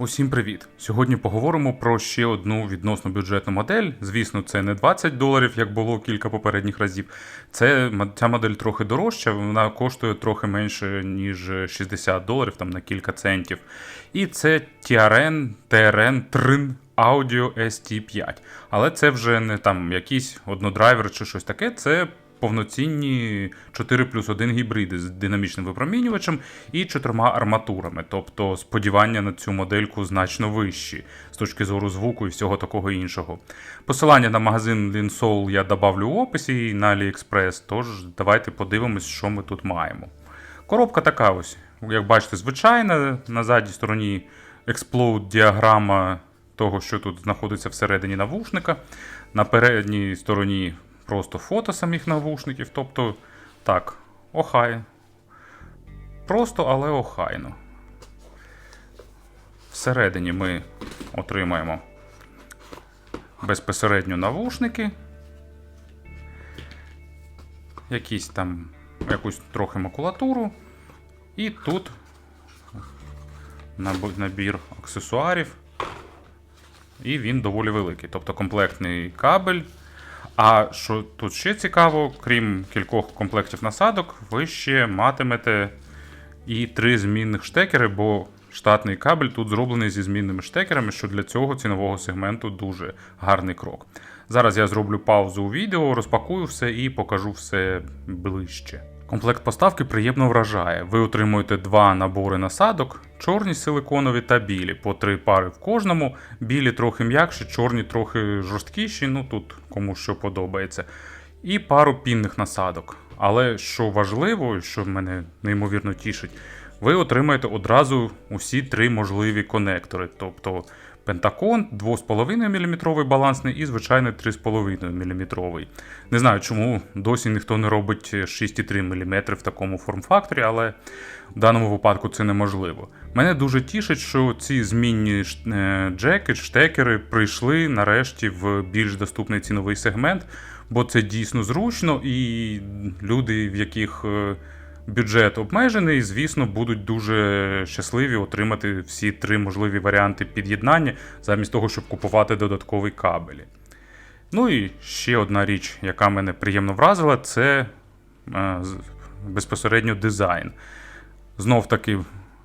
Усім привіт! Сьогодні поговоримо про ще одну відносно бюджетну модель. Звісно, це не 20 доларів, як було кілька попередніх разів. Це ця модель трохи дорожча, вона коштує трохи менше, ніж 60 доларів, там на кілька центів. І це TRN, TRN Trin Audio ST5. Але це вже не там якийсь однодрайвер чи щось таке. Це повноцінні 4 плюс 1 гібриди з динамічним випромінювачем і чотирма арматурами. Тобто сподівання на цю модельку значно вищі з точки зору звуку і всього такого іншого. Посилання на магазин Linsol я добавлю в описі і на AliExpress, тож давайте подивимось, що ми тут маємо. Коробка така ось, як бачите, звичайна. На задній стороні експлоуд діаграма того, що тут знаходиться всередині навушника. На передній стороні просто фото самих навушників. Тобто, так, охай. Просто, але охайно. Всередині ми отримаємо безпосередньо навушники. Якісь там якусь трохи макулатуру. І тут набір аксесуарів. І він доволі великий. Тобто комплектний кабель. А що тут ще цікаво, крім кількох комплектів насадок, ви ще матимете і три змінних штекери, бо штатний кабель тут зроблений зі змінними штекерами, що для цього цінового сегменту дуже гарний крок. Зараз я зроблю паузу у відео, розпакую все і покажу все ближче. Комплект поставки приємно вражає. Ви отримуєте два набори насадок: чорні силиконові та білі, по три пари в кожному. Білі трохи м'якші, чорні трохи жорсткіші, ну тут кому що подобається. І пару пінних насадок. Але що важливо, і що мене неймовірно тішить, ви отримаєте одразу усі три можливі конектори. Тобто Пентакон 2,5 мм балансний і звичайний 3,5 мм. Не знаю, чому досі ніхто не робить 6,3 мм в такому форм-факторі, але в даному випадку це неможливо. Мене дуже тішить, що ці змінні е, джеки, штекери прийшли нарешті в більш доступний ціновий сегмент, бо це дійсно зручно, і люди, в яких е, бюджет обмежений, звісно, будуть дуже щасливі отримати всі три можливі варіанти під'єднання, замість того, щоб купувати додаткові кабелі. Ну і ще одна річ, яка мене приємно вразила, це е, безпосередньо дизайн. Знов таки,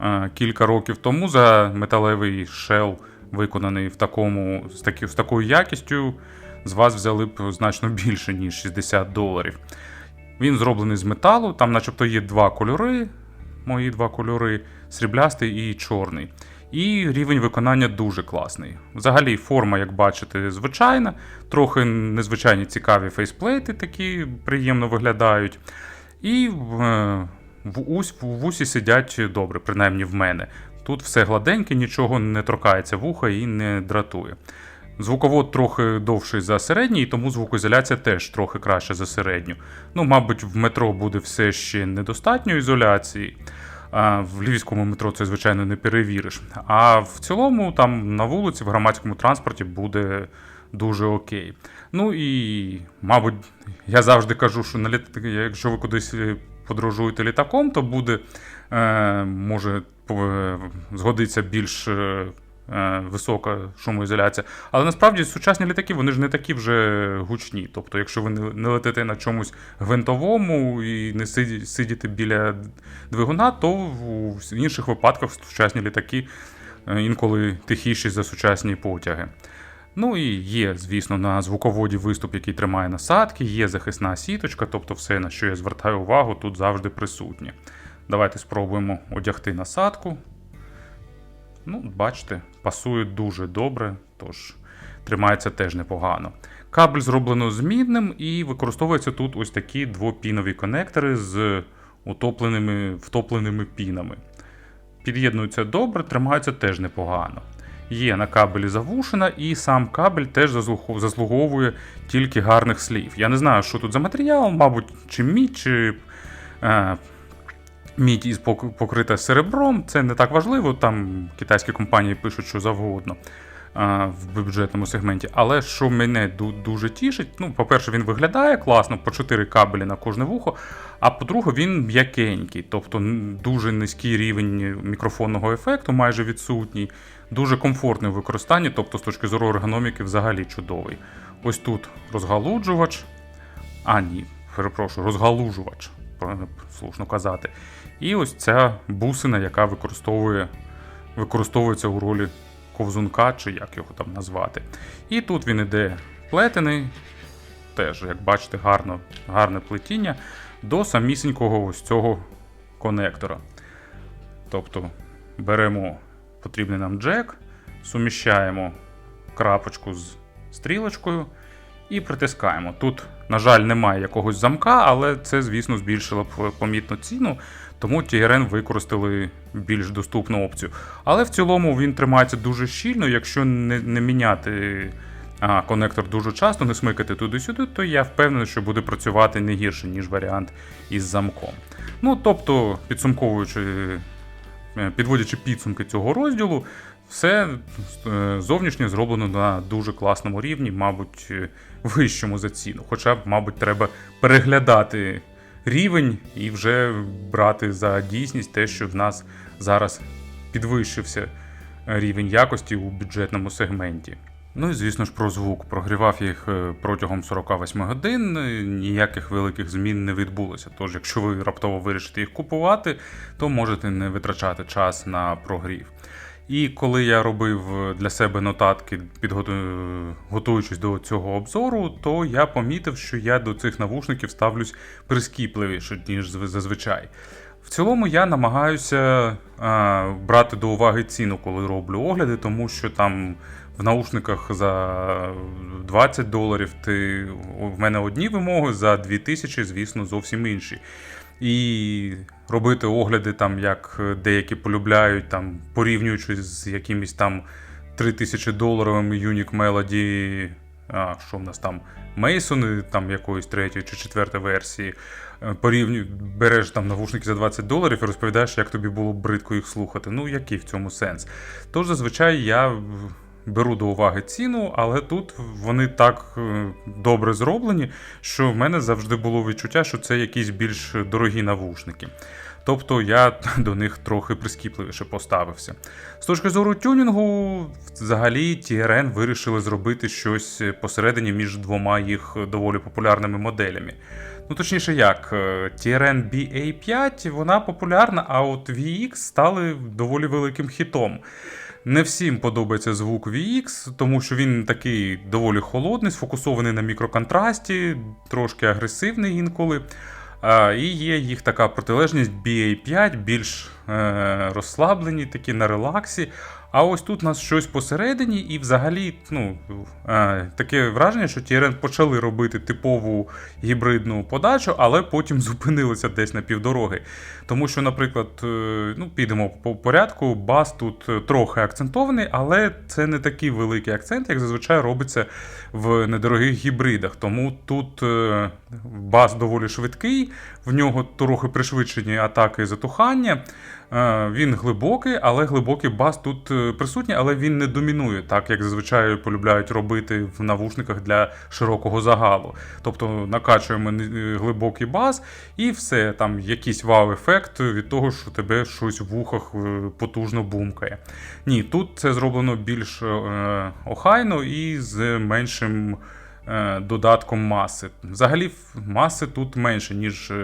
е, кілька років тому за металевий шел, виконаний в такому, з, такі, з такою якістю, з вас взяли б значно більше, ніж 60 доларів. Він зроблений з металу, там, начебто, є два кольори, мої два кольори сріблястий і чорний. І рівень виконання дуже класний. Взагалі, форма, як бачите, звичайна, трохи незвичайні цікаві фейсплейти такі приємно виглядають. І е, в, ус, в вусі сидять добре, принаймні в мене. Тут все гладеньке, нічого не торкається вуха і не дратує. Звуковод трохи довший за середній, тому звукоізоляція теж трохи краще за середню. Ну, мабуть, в метро буде все ще недостатньо ізоляції. А в львівському метро це, звичайно, не перевіриш. А в цілому, там на вулиці, в громадському транспорті буде дуже окей. Ну і, мабуть, я завжди кажу, що на літ... якщо ви кудись е, подорожуєте літаком, то буде, е, може, е, згодиться більш. Е, Висока шумоізоляція. Але насправді сучасні літаки вони ж не такі вже гучні. Тобто, якщо ви не летите на чомусь гвинтовому і не сиді- сидіте біля двигуна, то в в інших випадках сучасні літаки е, інколи тихіші за сучасні потяги. Ну і є, звісно, на звуководі виступ, який тримає насадки, є захисна сіточка, тобто все, на що я звертаю увагу, тут завжди присутнє. Давайте спробуємо одягти насадку. Ну, бачите, пасує дуже добре, тож тримається теж непогано. Кабель зроблено змінним і використовуються тут ось такі двопінові конектори з утопленими, втопленими пінами. Під'єднуються добре, тримаються теж непогано. Є на кабелі завушена, і сам кабель теж заслуговує тільки гарних слів. Я не знаю, що тут за матеріал, мабуть, чи мідь, чи е, мідь із покрита серебром. Це не так важливо, там китайські компанії пишуть що завгодно. а, в бюджетному сегменті. Але що мене ду- дуже тішить, ну, по-перше, він виглядає класно, по 4 кабелі на кожне вухо. А по-друге, він м'якенький, тобто дуже низький рівень мікрофонного ефекту, майже відсутній, дуже комфортний у використанні, тобто з точки зору ергономіки взагалі чудовий. Ось тут розгалуджувач. А, ні, перепрошую, розгалужувач, слушно казати. І ось ця бусина, яка використовує, використовується у ролі ковзунка, чи як його там назвати. І тут він іде плетений, теж, як бачите, гарно, гарне плетіння до самісінького ось цього конектора. Тобто беремо потрібний нам джек, суміщаємо крапочку з стрілочкою і притискаємо. Тут, на жаль, немає якогось замка, але це, звісно, збільшило б помітно ціну, тому TRN використали більш доступну опцію. Але в цілому він тримається дуже щільно, якщо не, не міняти а, конектор дуже часто, не смикати туди-сюди, то я впевнений, що буде працювати не гірше, ніж варіант із замком. Ну, тобто, підсумковуючи, е, підводячи підсумки цього розділу, все е, зовнішнє зроблено на дуже класному рівні, мабуть, е, вищому за ціну. Хоча, мабуть, треба переглядати рівень і вже брати за дійсність те, що в нас зараз підвищився рівень якості у бюджетному сегменті. Ну і звісно ж про звук. Прогрівав їх е, протягом 48 годин, ніяких великих змін не відбулося. Тож, якщо ви раптово вирішите їх купувати, то можете не витрачати час на прогрів. І коли я робив для себе нотатки, підготу- готуючись до цього обзору, то я помітив, що я до цих навушників ставлюсь прискіпливіше, ніж зв- зазвичай. В цілому я намагаюся а, брати до уваги ціну, коли роблю огляди, тому що там в наушниках за 20 доларів ти, в мене одні вимоги, за 2000, звісно, зовсім інші. І робити огляди, там, як деякі полюбляють, там, порівнюючи з якимись там 3000 доларовими Unique Melody, а, що в нас там, Мейсони, там якоїсь третьої чи четвертої версії. Е, Порівню, береш там навушники за 20 доларів і розповідаєш, як тобі було бридко їх слухати. Ну, який в цьому сенс? Тож зазвичай я беру до уваги ціну, але тут вони так е, добре зроблені, що в мене завжди було відчуття, що це якісь більш дорогі навушники. Тобто я до них трохи прискіпливіше поставився. З точки зору тюнінгу, взагалі TRN вирішили зробити щось посередині між двома їх доволі популярними моделями. Ну, точніше, як, е, TRN BA5 вона популярна, а от VX стали доволі великим хітом. Не всім подобається звук VX, тому що він такий доволі холодний, сфокусований на мікроконтрасті, трошки агресивний інколи. І є їх така протилежність BA5, більш е, розслаблені, такі на релаксі. А ось тут у нас щось посередині, і взагалі ну, е, таке враження, що TRN почали робити типову гібридну подачу, але потім зупинилися десь на півдороги. Тому що, наприклад, е, ну, підемо по порядку, бас тут е, трохи акцентований, але це не такий великий акцент, як зазвичай робиться в недорогих гібридах. Тому тут бас доволі швидкий, в нього трохи пришвидшені атаки затухання. Е, Він глибокий, але глибокий бас тут е, присутній, але він не домінує, так як зазвичай полюбляють робити в навушниках для широкого загалу. Тобто накачуємо е, глибокий бас, і все, там якийсь вау-ефект від того, що тебе щось в вухах потужно бумкає. Ні, тут це зроблено більш охайно і з меншим додатком маси. Взагалі, маси тут менше, ніж е,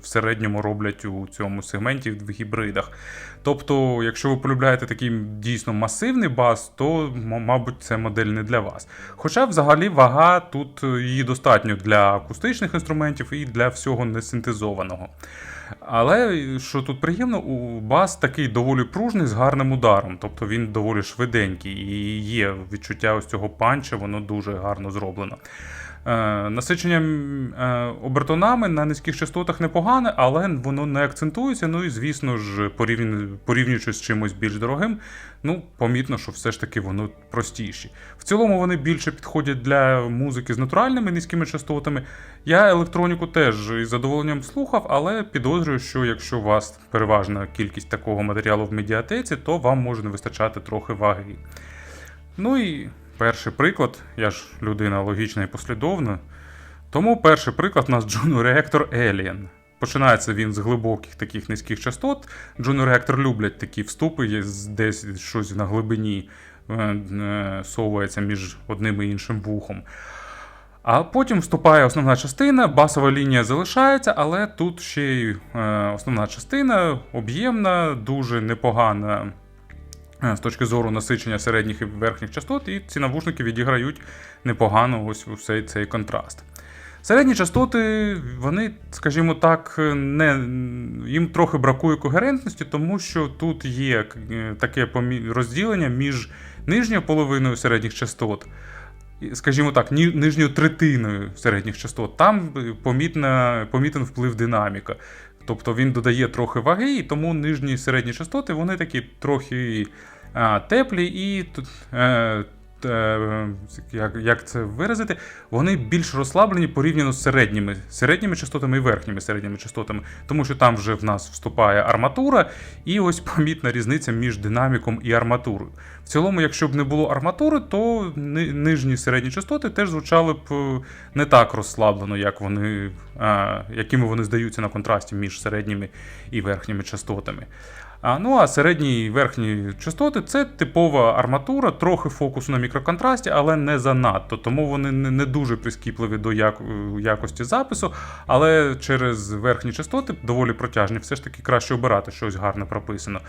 в середньому роблять у цьому сегменті в гібридах. Тобто, якщо ви полюбляєте такий дійсно масивний бас, то, мабуть, це модель не для вас. Хоча, взагалі, вага тут е, її достатньо для акустичних інструментів і для всього несинтезованого. Але що тут приємно, у бас такий доволі пружний з гарним ударом, тобто він доволі швиденький і є відчуття ось цього панча, воно дуже гарно зроблено. Е, насичення е, обертонами на низьких частотах непогане, але воно не акцентується. Ну і звісно ж, порівнюючи з чимось більш дорогим, ну помітно, що все ж таки воно простіші. В цілому вони більше підходять для музики з натуральними низькими частотами. Я електроніку теж із задоволенням слухав, але підозрюю, що якщо у вас переважна кількість такого матеріалу в медіатеці, то вам може не вистачати трохи ваги. Ну і перший приклад, я ж людина логічна і послідовна. Тому перший приклад у нас Reactor Alien. Починається він з глибоких таких низьких частот. Reactor люблять такі вступи, є десь щось на глибині е, е, совується між одним і іншим вухом. А потім вступає основна частина, басова лінія залишається, але тут ще й е, основна частина об'ємна, дуже непогана з точки зору насичення середніх і верхніх частот, і ці навушники відіграють непогано ось цей, цей контраст. Середні частоти, вони, скажімо так, не, їм трохи бракує когерентності, тому що тут є е, таке розділення між нижньою половиною середніх частот, скажімо так, нижньою третиною середніх частот. Там е, помітна, помітен вплив динаміка. Тобто він додає трохи ваги, і тому нижні і середні частоти вони такі трохи а, теплі і тут. Е, як, як це виразити, вони більш розслаблені порівняно з середніми, середніми частотами і верхніми середніми частотами, тому що там вже в нас вступає арматура, і ось помітна різниця між динаміком і арматурою. В цілому, якщо б не було арматури, то ни- нижні середні частоти теж звучали б е, не так розслаблено, як вони, а, якими вони здаються на контрасті між середніми і верхніми частотами. А, ну а середні і верхні частоти це типова арматура, трохи фокусу на мікроконтрасті, але не занадто. Тому вони не, дуже прискіпливі до як, е, якості запису, але через верхні частоти доволі протяжні, все ж таки краще обирати щось гарне прописано.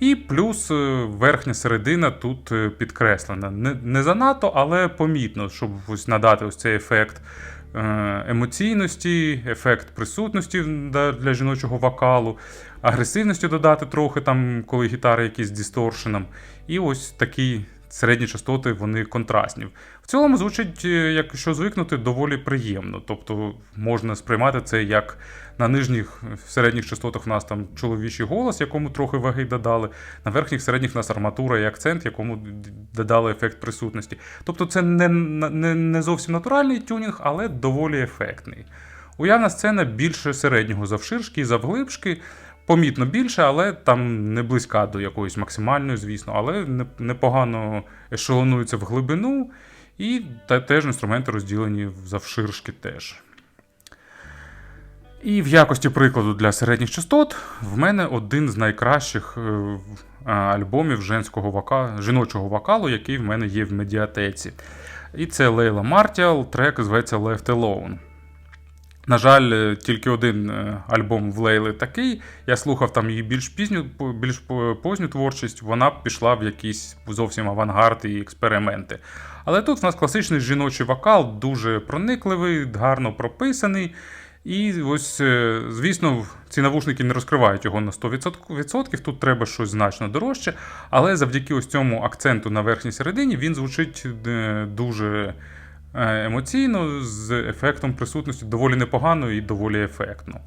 І плюс е, верхня середина тут е, підкреслена. Не, не занадто, але помітно, щоб ось надати ось цей ефект емоційності, ефект присутності для жіночого вокалу, агресивності додати трохи, там, коли гітара якісь з дісторшеном. І ось такі середні частоти, вони контрастні. В цілому звучить, е, якщо звикнути, доволі приємно. Тобто можна сприймати це як на нижніх середніх частотах у нас там чоловічий голос, якому трохи ваги додали. На верхніх середніх у нас арматура і акцент, якому додали ефект присутності. Тобто це не, не, не зовсім натуральний тюнінг, але доволі ефектний. Уявна сцена більше середнього завширшки і завглибшки. Помітно більше, але там не близька до якоїсь максимальної, звісно, але непогано ешелонується в глибину, і теж інструменти розділені завширшки теж. І в якості прикладу для середніх частот в мене один з найкращих е, а, альбомів женського вока... жіночого вокалу, який в мене є в медіатеці. І це Лейла Мартіал, трек зветься Left Alone. На жаль, е, тільки один е, альбом в Лейли такий. Я слухав там її більш пізню, більш позню творчість, вона пішла в якийсь зовсім авангард і експерименти. Але тут в нас класичний жіночий вокал, дуже проникливий, гарно прописаний. І ось, е, звісно, ці навушники не розкривають його на 100%, тут треба щось значно дорожче. Але завдяки ось цьому акценту на верхній середині він звучить е, дуже е, емоційно, з ефектом присутності доволі непогано і доволі ефектно.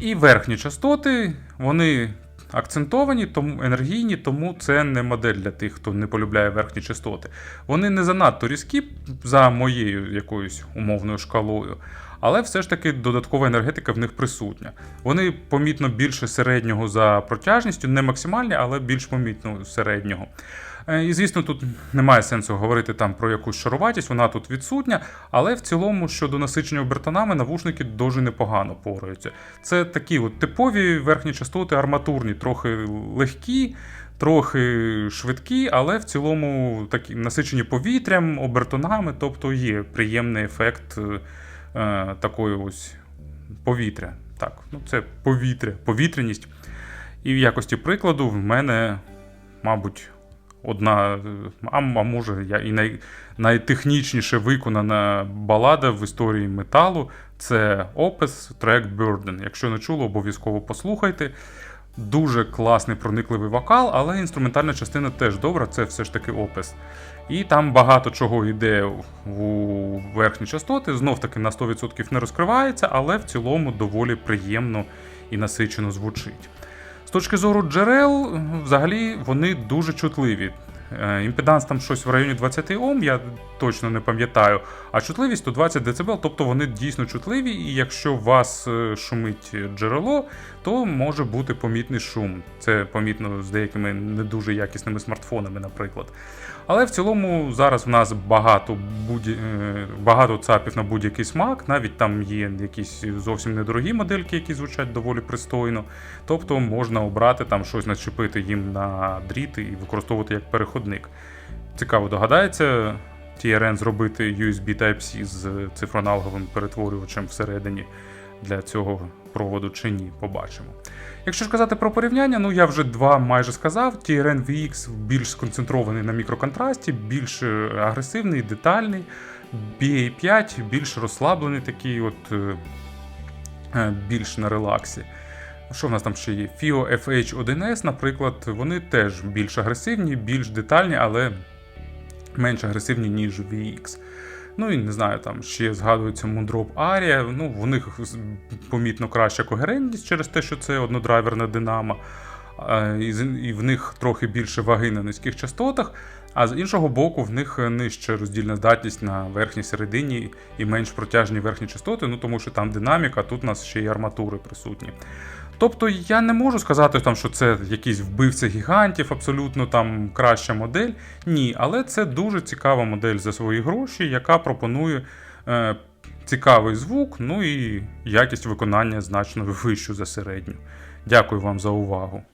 І верхні частоти, вони акцентовані, тому енергійні, тому це не модель для тих, хто не полюбляє верхні частоти. Вони не занадто різкі за моєю якоюсь умовною шкалою, але все ж таки додаткова енергетика в них присутня. Вони помітно більше середнього за протяжністю, не максимальні, але більш помітно середнього. Е, І, звісно, тут немає сенсу говорити там про якусь шаруватість, вона тут відсутня, але в цілому щодо насичення обертонами навушники дуже непогано пораються. Це такі от типові верхні частоти, арматурні, трохи легкі, трохи швидкі, але в цілому такі насичені повітрям, обертонами, тобто є приємний ефект е, е, такої ось повітря. Так, ну це повітря, повітряність. І в якості прикладу в мене, мабуть, одна, а, може, я і най, найтехнічніше виконана балада в історії металу це Opus трек Burden. Якщо не чули, обов'язково послухайте. Дуже класний проникливий вокал, але інструментальна частина теж добра, це все ж таки опис. І там багато чого йде у верхні частоти, знов таки на 100% не розкривається, але в цілому доволі приємно і насичено звучить. З точки зору джерел, взагалі вони дуже чутливі. Е, Імпеданс там щось в районі 20 Ом, я точно не пам'ятаю. А чутливість 120 дБ, тобто вони дійсно чутливі, і якщо у вас е, шумить джерело, то може бути помітний шум. Це помітно з деякими не дуже якісними смартфонами, наприклад. Але в цілому зараз в нас багато, будь... е, багато цапів на будь-який смак, навіть там є якісь зовсім недорогі модельки, які звучать доволі пристойно. Тобто можна обрати там щось начепити їм на дріт і використовувати як переходник. Цікаво, догадається TRN зробити USB Type-C з цифроаналоговим перетворювачем всередині для цього проводу чи ні, побачимо. Якщо ж казати про порівняння, ну я вже два майже сказав. TRN VX більш сконцентрований на мікроконтрасті, більш е, агресивний, детальний. BA5 більш розслаблений, такий, от е, е, більш на релаксі. Що в нас там ще є? FIO FH1S, наприклад, вони теж більш агресивні, більш детальні, але менш агресивні, ніж VX. Ну і не знаю, там ще згадується Moondrop Aria. Ну, в них помітно краща когерентність через те, що це однодрайверна динамо. І, в них трохи більше ваги на низьких частотах, а з іншого боку, в них нижча роздільна здатність на верхній середині і менш протяжні верхні частоти, ну тому що там динаміка, тут у нас ще й арматури присутні. Тобто я не можу сказати, там, що це якийсь вбивця гігантів, абсолютно там краща модель. Ні, але це дуже цікава модель за свої гроші, яка пропонує е, цікавий звук, ну і якість виконання значно вищу за середню. Дякую вам за увагу.